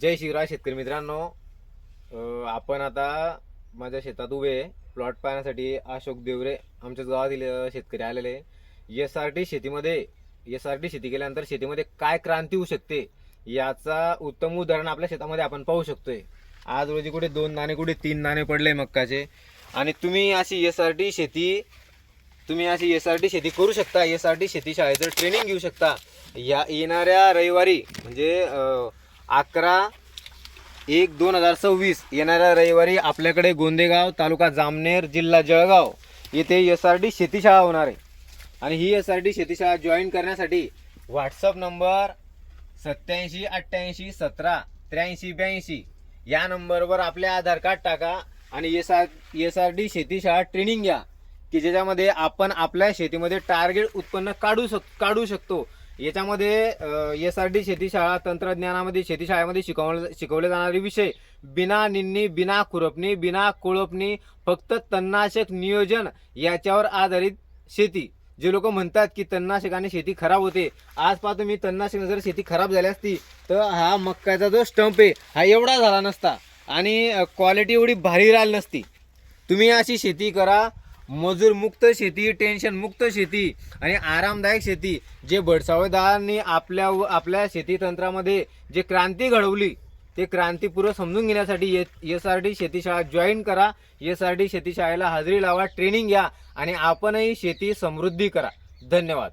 जय शिवराय शेतकरी मित्रांनो. आपण आता माझ्या शेतात उभे प्लॉट पाहण्यासाठी अशोक देवरे आमच्याच गावातील शेतकरी आलेले एस आर टी शेतीमध्ये एस आर टी शेती केल्यानंतर शेतीमध्ये काय क्रांती होऊ शकते याचा उत्तम उदाहरण आपल्या शेतामध्ये आपण पाहू शकतोय. आज रोजी कुठे दोन नाणे कुठे तीन नाणे पडले मक्काचे. आणि तुम्ही अशी एस आर टी शेती तुम्ही अशी एस आर टी शेती करू शकता. एस आर टी शेती शाळेचं ट्रेनिंग घेऊ शकता. या येणाऱ्या रविवारी म्हणजे अकरा एक दोन हजार सव्वीस. येणाऱ्या रविवारी आपल्याकडे गोंदेगाव तालुका जामनेर जिल्हा जळगाव येथे एस आर डी शेतीशाळा होणार आहे. आणि ही एस आर डी शेतीशाळा जॉईन करण्यासाठी व्हॉट्सअप नंबर सत्याऐंशी अठ्ठ्याऐंशी सतरा त्र्याऐंशी ब्याऐंशी या नंबरवर आपले आधार कार्ड टाका आणि S R S R D शेतीशाळा training घ्या की ज्याच्यामध्ये आपण आपल्या शेतीमध्ये टार्गेट उत्पन्न काढू शक काढू शकतो. याच्यामध्ये एस आर डी शेतीशाळा तंत्रज्ञानामध्ये शेतीशाळेमध्ये शिकवले शिकवले जाणारे विषय. बिना निन्नी बिना खुरपणी बिना कोळपणी फक्त तणनाशक नियोजन याच्यावर आधारित शेती. जे लोक म्हणतात की तणनाशकाने शेती खराब होते. आज पाहतो मी तणनाशक जर शेती खराब झाली असती तर हा मक्काचा जो स्टंप आहे हा एवढा झाला नसता. आणि क्वालिटी एवढी भारी राहिली नसती. तुम्ही अशी शेती करा मजूर मुक्त शेती टेन्शन मुक्त शेती आणि आरामदायक शेती जे भडसावळदारांनी आपल्या आपल्या शेती तंत्रामध्ये जे क्रांती घडवली ते क्रांतीपूर्व समजून घेण्यासाठी एस आर टी शेतीशाळा जॉईन करा. एस आर टी शेतीशाळेला हजेरी लावा ट्रेनिंग घ्या आणि आपणही शेती समृद्धी करा. धन्यवाद.